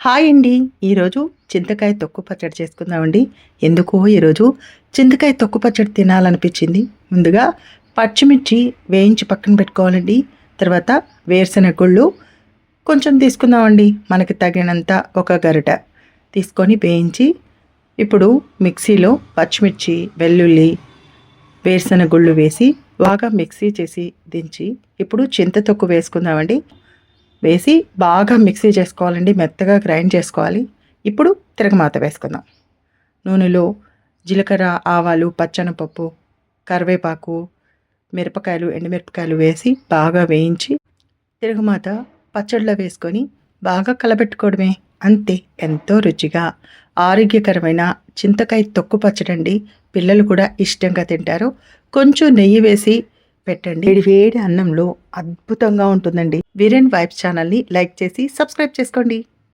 Hi అండి. ఈరోజు చింతకాయ తొక్కు పచ్చడి చేసుకుందామండి. ఎందుకో ఈరోజు చింతకాయ తొక్కు పచ్చడి తినాలనిపించింది? ముందుగా పచ్చిమిర్చి వేయించి పక్కన పెట్టుకోవాలండి. తర్వాత వేరుశనగ గుళ్ళు కొంచెం తీసుకుందామండి. మనకి తగినంత ఒక గరిట తీసుకొని వేయించి ఇప్పుడు మిక్సీలో పచ్చిమిర్చి వెల్లుల్లి వేరుశనగుళ్ళు వేసి బాగా మిక్సీ చేసి దించి ఇప్పుడు చింత తొక్కు వేసుకుందామండి. వేసి బాగా మిక్సీ చేసుకోవాలండి మెత్తగా గ్రైండ్ చేసుకోవాలి. ఇప్పుడు తిరగమాత వేసుకుందాం. నూనెలో జీలకర్ర ఆవాలు పచ్చనపప్పు కరివేపాకు మిరపకాయలు ఎండుమిరపకాయలు వేసి బాగా వేయించి తిరగమాత పచ్చడిలో వేసుకొని బాగా కలబెట్టుకోవడమే. అంతే ఎంతో రుచిగా ఆరోగ్యకరమైన చింతకాయ తొక్కు పచ్చడండి. పిల్లలు కూడా ఇష్టంగా తింటారు. కొంచెం నెయ్యి వేసి పెట్టండి. వేడి వేడి అన్నంలో అద్భుతంగా ఉంటుందండి. వీరెన్ వైబ్స్ ఛానల్ని లైక్ చేసి సబ్స్క్రైబ్ చేసుకోండి.